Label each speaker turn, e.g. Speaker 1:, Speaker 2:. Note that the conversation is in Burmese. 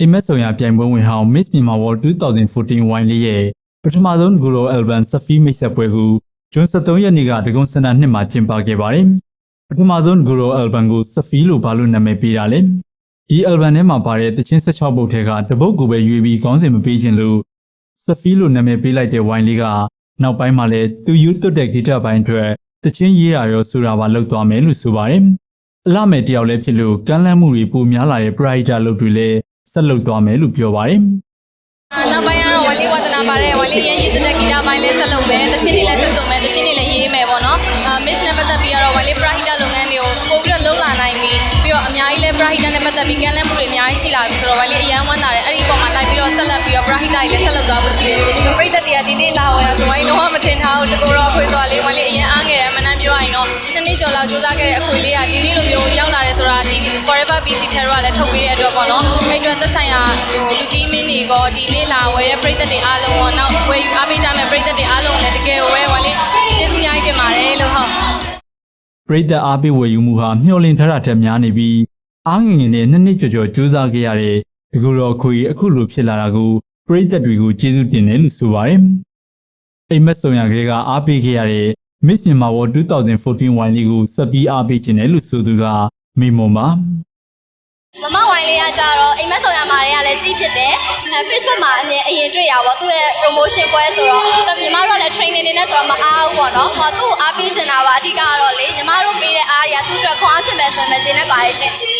Speaker 1: အိမ်မက်ဆောင်ရပြိုင်ပွဲဝင်ဟောင်း Miss Myanmar World 2014 wine လေးရဲ့ပထမဆုံးဂူရို album စဖီမိတ်ဆက်ပွဲကိုဇွန်23ရက်နေ့ကဒဂုံစင်တာနှစ်မှာကျင်းပခဲ့ပါတယ်။ပထမဆုံးဂူရို album ကိုစဖီလို့ဘာလို့နာမည်ပေးတာလဲ။ဒီ album ထဲမှာပါတဲ့တချင်း16ပုတ်ထဲကတပုတ်ကိုပဲရွေးပြီးခေါင်းစဉ်မပေးခြင်းလို့စဖီလို့နာမည်ပေးလိုက်တဲ့ wine လေးကနောက်ပိုင်းမှာလည်းသူယူသွတ်တဲ့ဂီတပိုင်းအတွက်တချင်းရေးတာရောဆိုတာပါလောက်သွားမယ်လို့ဆိုပါတယ်။အလှမဲ့တယောက်လည်းဖြစ်လို့ကမ်းလှမ်းမှုတွေပိုများလာတဲ့ Brighter လုပ်တွေလည်း ဆက်လုပ်သွားမယ်လို့ပြောပါတယ်
Speaker 2: အာနောက်ပိုင်းကတော့ဝလေးဝဒနာပါတယ်ဝလေးရရင်ရည်တဲ့ဂီတာပိုင်းလေးဆက်လုပ်မယ်တချင်းတွေလည်းဆက်စုံမယ်တချင်းတွေလည်းရေးမယ်ပေါ့နော်အာ miss နဲ့ပတ်သက်ပြီးတော့ဝလေး prahita လုပ်ငန်းတွေကိုပို့ပြီးတော့လုံးလာနိုင်ပြီပြီးတော့အများကြီးလည်း prahita နဲ့ပတ်သက်ပြီးကမ်းလှမ်းမှုတွေအများကြီးရှိလာပြီဆိုတော့ဝလေးအရန်ဝမ်းသာတယ်အဲ့ဒီအပေါ်မှာလိုက်ပြီးတော့ဆက်လက်ပြီးတော့ prahita တွေလည်းဆက်လုပ်သွားဖို့ရှိတယ်ရှင်ပရိသတ်တွေကဒီနေ့လာဝင်ရဆိုဝလေးလုံးဝမထင်ထားဘူးတကူတော့အခွေသွားလေးဝလေးအရန် နှစ်နှစ်ကျော်လောက်ကြိုးစားခဲ့တဲ့အခွေလေးကဒီနေ့လိုမျိုးရောက်လာတယ်ဆိုတာဒီ forever busy terror ကလည်းထုတ်ပေးတဲ့အတွက်ပေါ့နော်အဲ့အတွက်သက်ဆိုင်ရာဟိုလူကြီးမင်းတွေကောဒီနေ့လာဝယ်တဲ့ပရိသတ်တွေအားလုံးရောနောက်ဝယ်ယူအားပေးကြမဲ့ပရိသတ်တွေအားလုံးလည်းတကယ်ကိုပဲဝါလေးကျေးဇူးများကြီးတင်ပါတယ်လို့ဟုတ်။
Speaker 1: ပရိသတ်အားပေးဝယ်ယူမှုဟာမျှော်လင့်ထားတာထက်များနေပြီးအားငယ်ငယ်နဲ့နှစ်နှစ်ကျော်ကျော်ကြိုးစားခဲ့ရတဲ့ဒီကူတော်ခွေအခုလိုဖြစ်လာတာကိုပရိသတ်တွေကိုကျေးဇူးတင်တယ်လို့ဆိုပါတယ်။အိမ်မက်ဆောင်ရကလေးကအားပေးခဲ့ရတဲ့ Miss Myanmar World 2014 wine လေးကိုဆက်ပြီးအားပေးခြင်းတယ်လို့ဆိုသူကမိမွန်ပါ။
Speaker 3: မမဝိုင်းလေးကကြတော့အိမ်မက်ဆောင်ရမာတွေကလည်းကြီးဖြစ်တယ်အဲ Facebook မှာအမြင်အရင်တွေ့ရပါတော့သူ့ရဲ့ promotion ပွဲဆိုတော့ညီမတို့ကလည်း training နေနဲ့ဆိုတော့မအားဘူးပေါ့နော်ဟောသူ့ကိုအားပေးချင်တာပါအဓိကကတော့လေညီမတို့ပေးတဲ့အားရသူ့အတွက်ခွန်အားဖြစ်မယ်ဆိုရင်မကျေနပ်ပါရဲ့ရှင်